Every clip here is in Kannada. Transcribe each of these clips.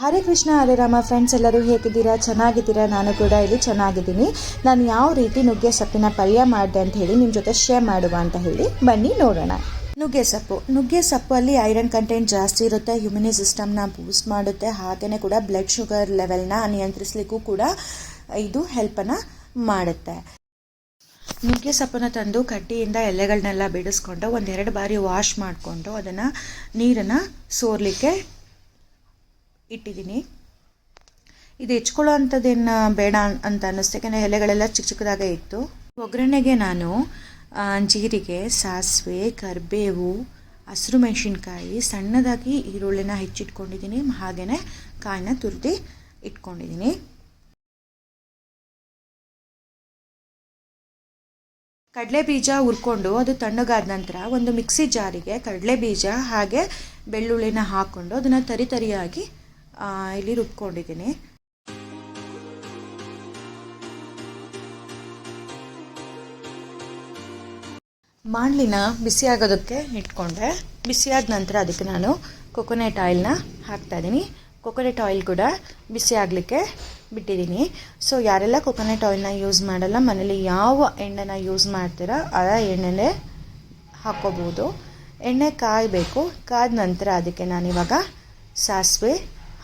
ಹರೇ ಕೃಷ್ಣ, ಹರೇ ರಾಮ. ಫ್ರೆಂಡ್ಸ್ ಎಲ್ಲರೂ ಹೇಗಿದ್ದೀರಾ? ಚೆನ್ನಾಗಿದ್ದೀರಾ? ನಾನು ಕೂಡ ಇಲ್ಲಿ ಚೆನ್ನಾಗಿದ್ದೀನಿ. ನಾನು ಯಾವ ರೀತಿ ನುಗ್ಗೆ ಸೊಪ್ಪಿನ ಪಲ್ಯ ಮಾಡಿದೆ ಅಂತ ಹೇಳಿ ನಿಮ್ಮ ಜೊತೆ ಶೇರ್ ಮಾಡುವ ಅಂತ ಹೇಳಿ ಬನ್ನಿ ನೋಡೋಣ. ನುಗ್ಗೆ ಸೊಪ್ಪು. ನುಗ್ಗೆ ಸೊಪ್ಪಲ್ಲಿ ಐರನ್ ಕಂಟೆಂಟ್ ಜಾಸ್ತಿ ಇರುತ್ತೆ. ಹ್ಯೂಮನಿ ಸಿಸ್ಟಮ್ನ ಬೂಸ್ಟ್ ಮಾಡುತ್ತೆ. ಹಾಗೆಯೇ ಕೂಡ ಬ್ಲಡ್ ಶುಗರ್ ಲೆವೆಲ್ನ ನಿಯಂತ್ರಿಸಲಿಕ್ಕೂ ಕೂಡ ಇದು ಹೆಲ್ಪನ್ನು ಮಾಡುತ್ತೆ. ನುಗ್ಗೆ ಸೊಪ್ಪನ್ನು ತಂದು ಕಡ್ಡಿಯಿಂದ ಎಲೆಗಳನ್ನೆಲ್ಲ ಬಿಡಿಸ್ಕೊಂಡು ಒಂದೆರಡು ಬಾರಿ ವಾಶ್ ಮಾಡಿಕೊಂಡು ಅದನ್ನು ನೀರನ್ನು ಸೋರ್ಲಿಕ್ಕೆ ಇಟ್ಟಿದ್ದೀನಿ. ಇದು ಹೆಚ್ಕೊಳ್ಳೋ ಅಂಥದ್ದೇನು ಬೇಡ ಅಂತ ಅನ್ನಿಸ್ತು. ಯಾಕೆಂದರೆ ಎಲೆಗಳೆಲ್ಲ ಚಿಕ್ಕ ಚಿಕ್ಕದಾಗೇ ಇತ್ತು. ಒಗ್ಗರಣೆಗೆ ನಾನು ಜೀರಿಗೆ ಸಾಸಿವೆ ಕರಿಬೇವು ಹಸಿರು ಮೆಣಸಿನ್ಕಾಯಿ ಸಣ್ಣದಾಗಿ ಈರುಳ್ಳಿನ ಹೆಚ್ಚಿಟ್ಕೊಂಡಿದ್ದೀನಿ. ಹಾಗೆಯೇ ಕಾಯಿನ ತುರಿದು ಇಟ್ಕೊಂಡಿದ್ದೀನಿ. ಕಡಲೆ ಬೀಜ ಹುರ್ಕೊಂಡು ಅದು ತಣ್ಣಗಾದ ನಂತರ ಒಂದು ಮಿಕ್ಸಿ ಜಾರಿಗೆ ಕಡಲೆ ಬೀಜ ಹಾಗೆ ಬೆಳ್ಳುಳ್ಳಿನ ಹಾಕ್ಕೊಂಡು ಅದನ್ನು ತರಿ ತರಿಯಾಗಿ ಆ, ಇಲ್ಲಿ ರುಬ್ಕೊಂಡಿದ್ದೀನಿ. ಮಾಡ್ಲಿನ ಬಿಸಿ ಆಗೋದಕ್ಕೆ ಇಟ್ಕೊಂಡೆ. ಬಿಸಿಯಾದ ನಂತರ ಅದಕ್ಕೆ ನಾನು ಕೊಕೊನೆಟ್ ಆಯಿಲ್ನ ಹಾಕ್ತಾಯಿದ್ದೀನಿ ಕೊಕೊನೆಟ್ ಆಯಿಲ್ ಕೂಡ ಬಿಸಿ ಆಗಲಿಕ್ಕೆ ಬಿಟ್ಟಿದ್ದೀನಿ. ಸೊ ಯಾರೆಲ್ಲ ಕೊಕೊನೆಟ್ ಆಯಿಲ್ನ ಯೂಸ್ ಮಾಡಲ್ಲ ಮನೇಲಿ ಯಾವ ಎಣ್ಣೆನ ಯೂಸ್ ಮಾಡ್ತೀರಾ ಆ ಎಣ್ಣೆನೇ ಹಾಕ್ಕೋಬೋದು ಎಣ್ಣೆ ಕಾಯಬೇಕು. ಕಾದ ನಂತರ ಅದಕ್ಕೆ ನಾನಿವಾಗ ಸಾಸಿವೆ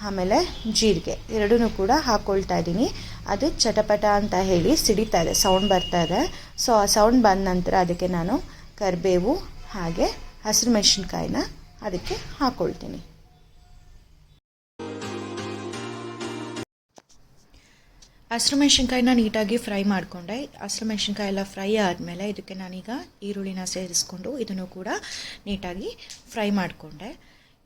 ಆಮೇಲೆ ಜೀರಿಗೆ ಎರಡೂ ಕೂಡ ಹಾಕ್ಕೊಳ್ತಾ ಇದ್ದೀನಿ. ಅದು ಚಟಪಟ ಅಂತ ಹೇಳಿ ಸಿಡಿತಾ ಇದೆ ಸೌಂಡ್ ಬರ್ತಾ ಇದೆ. ಸೊ ಆ ಸೌಂಡ್ ಬಂದ ನಂತರ ಅದಕ್ಕೆ ನಾನು ಕರಿಬೇವು ಹಾಗೆ ಹಸಿರು ಮೆಣಸಿನ್ಕಾಯಿನ ಅದಕ್ಕೆ ಹಾಕ್ಕೊಳ್ತೀನಿ ಹಸಿರು ಮೆಣಸಿನ್ಕಾಯಿನ ನೀಟಾಗಿ ಫ್ರೈ ಮಾಡಿಕೊಂಡೆ. ಹಸಿರು ಮೆಣಸಿನ್ಕಾಯಿ ಎಲ್ಲ ಫ್ರೈ ಆದಮೇಲೆ ಇದಕ್ಕೆ ನಾನೀಗ ಈರುಳ್ಳಿನ ಸೇರಿಸ್ಕೊಂಡು ಇದನ್ನು ಕೂಡ ನೀಟಾಗಿ ಫ್ರೈ ಮಾಡಿಕೊಂಡೆ.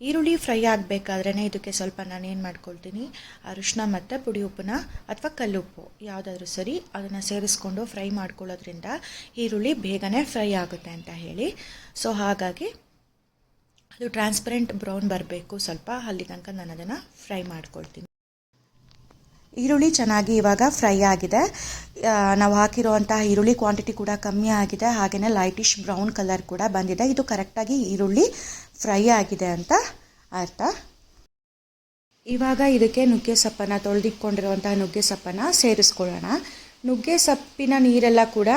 ಈರುಳ್ಳಿ ಫ್ರೈ ಆಗಬೇಕಾದ್ರೇ ಇದಕ್ಕೆ ಸ್ವಲ್ಪ ನಾನು ಏನು ಮಾಡ್ಕೊಳ್ತೀನಿ ಅರಿಶಿನ ಮತ್ತು ಪುಡಿ ಉಪ್ಪನ್ನ ಅಥವಾ ಕಲ್ಲುಪ್ಪು ಯಾವುದಾದ್ರೂ ಸರಿ ಅದನ್ನು ಸೇರಿಸ್ಕೊಂಡು ಫ್ರೈ ಮಾಡ್ಕೊಳ್ಳೋದ್ರಿಂದ ಈರುಳ್ಳಿ ಬೇಗನೆ ಫ್ರೈ ಆಗುತ್ತೆ ಅಂತ ಹೇಳಿ. ಸೊ ಹಾಗಾಗಿ ಅದು ಟ್ರಾನ್ಸ್ಪರೆಂಟ್ ಬ್ರೌನ್ ಬರಬೇಕು, ಸ್ವಲ್ಪ ಅಲ್ಲಿ ತನಕ ನಾನು ಅದನ್ನು ಫ್ರೈ ಮಾಡ್ಕೊಳ್ತೀನಿ. ಈರುಳ್ಳಿ ಚೆನ್ನಾಗಿ ಇವಾಗ ಫ್ರೈ ಆಗಿದೆ. ನಾವು ಹಾಕಿರುವಂತಹ ಈರುಳ್ಳಿ ಕ್ವಾಂಟಿಟಿ ಕೂಡ ಕಮ್ಮಿ ಆಗಿದೆ. ಹಾಗೆಯೇ ಲೈಟಿಶ್ ಬ್ರೌನ್ ಕಲರ್ ಕೂಡ ಬಂದಿದೆ. ಇದು ಕರೆಕ್ಟಾಗಿ ಈರುಳ್ಳಿ ಫ್ರೈ ಆಗಿದೆ ಅಂತ ಅರ್ಥ. ಇವಾಗ ಇದಕ್ಕೆ ನುಗ್ಗೆ ಸೊಪ್ಪನ್ನು ತೊಳೆದಿಟ್ಕೊಂಡಿರುವಂತಹ ನುಗ್ಗೆ ಸೊಪ್ಪನ್ನು ಸೇರಿಸ್ಕೊಳ್ಳೋಣ. ನುಗ್ಗೆ ಸೊಪ್ಪಿನ ನೀರೆಲ್ಲ ಕೂಡ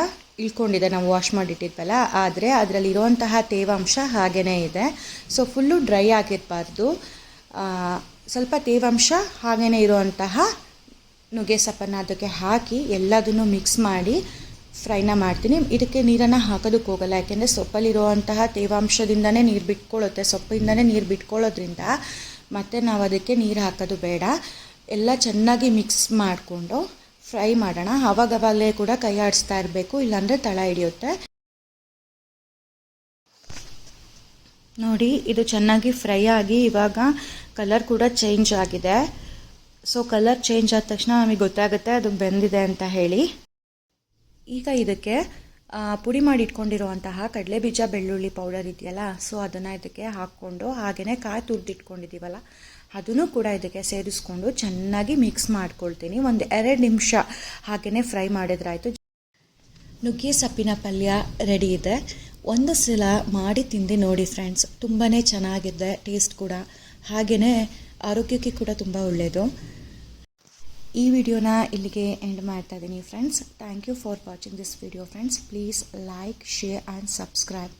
ಇಳ್ಕೊಂಡಿದೆ, ನಾವು ವಾಶ್ ಮಾಡಿಟ್ಟಿದ್ವಲ್ಲ, ಆದರೆ ಅದರಲ್ಲಿರುವಂತಹ ತೇವಾಂಶ ಹಾಗೆಯೇ ಇದೆ. ಸೊ ಫುಲ್ಲು ಡ್ರೈ ಆಗಿರಬಾರ್ದು. ಸ್ವಲ್ಪ ತೇವಾಂಶ ಹಾಗೇ ಇರುವಂತಹ ನುಗ್ಗೆ ಸೊಪ್ಪನ್ನು ಅದಕ್ಕೆ ಹಾಕಿ ಎಲ್ಲದನ್ನು ಮಿಕ್ಸ್ ಮಾಡಿ ಫ್ರೈನ ಮಾಡ್ತೀನಿ. ಇದಕ್ಕೆ ನೀರನ್ನು ಹಾಕೋದಕ್ಕೆ ಹೋಗಲ್ಲ. ಯಾಕೆಂದರೆ ಸೊಪ್ಪಲ್ಲಿರುವಂತಹ ತೇವಾಂಶದಿಂದನೇ ನೀರು ಬಿಟ್ಕೊಳ್ಳುತ್ತೆ. ಸೊಪ್ಪಿಂದನೇ ನೀರು ಬಿಟ್ಕೊಳ್ಳೋದ್ರಿಂದ ಮತ್ತೆ ನಾವು ಅದಕ್ಕೆ ನೀರು ಹಾಕೋದು ಬೇಡ. ಎಲ್ಲ ಚೆನ್ನಾಗಿ ಮಿಕ್ಸ್ ಮಾಡಿಕೊಂಡು ಫ್ರೈ ಮಾಡೋಣ. ಆವಾಗವಾಗಲೇ ಕೂಡ ಕೈ ಆಡಿಸ್ತಾ ಇರಬೇಕು. ಇಲ್ಲಾಂದರೆ ತಳ ಹಿಡಿಯುತ್ತೆ. ನೋಡಿ, ಇದು ಚೆನ್ನಾಗಿ ಫ್ರೈ ಆಗಿ ಇವಾಗ ಕಲರ್ ಕೂಡ ಚೇಂಜ್ ಆಗಿದೆ. ಸೊ ಕಲರ್ ಚೇಂಜ್ ಆದ ತಕ್ಷಣ ನಮಗೆ ಗೊತ್ತಾಗುತ್ತೆ ಅದು ಬೆಂದಿದೆ ಅಂತ ಹೇಳಿ. ಈಗ ಇದಕ್ಕೆ ಪುಡಿ ಮಾಡಿ ಇಟ್ಕೊಂಡಿರುವಂತಹ ಕಡಲೆ ಬೀಜ ಬೆಳ್ಳುಳ್ಳಿ ಪೌಡರ್ ಇದೆಯಲ್ಲ, ಸೊ ಅದನ್ನು ಇದಕ್ಕೆ ಹಾಕ್ಕೊಂಡು ಹಾಗೆಯೇ ಕಾಯಿ ತುರಿದಿಟ್ಕೊಂಡಿದ್ದೀವಲ್ಲ, ಅದನ್ನು ಕೂಡ ಇದಕ್ಕೆ ಸೇರಿಸ್ಕೊಂಡು ಚೆನ್ನಾಗಿ ಮಿಕ್ಸ್ ಮಾಡ್ಕೊಳ್ತೀನಿ. ಒಂದು ಎರಡು ನಿಮಿಷ ಹಾಗೆಯೇ ಫ್ರೈ ಮಾಡಿದ್ರಾಯಿತು. ನುಗ್ಗೆ ಸೊಪ್ಪಿನ ಪಲ್ಯ ರೆಡಿ ಇದೆ. ಒಂದು ಸಲ ಮಾಡಿ ತಿಂದು ನೋಡಿ ಫ್ರೆಂಡ್ಸ್ ತುಂಬಾ ಚೆನ್ನಾಗಿದೆ ಟೇಸ್ಟ್ ಕೂಡ. ಹಾಗೆಯೇ ಆರೋಗ್ಯಕ್ಕೆ ಕೂಡ ತುಂಬ ಒಳ್ಳೆಯದು ಈ ವಿಡಿಯೋನ ಇಲ್ಲಿಗೆ ಎಂಡ್ ಮಾಡ್ತಾ ಇದ್ದೀನಿ friends thank you for watching this video friends please like share and subscribe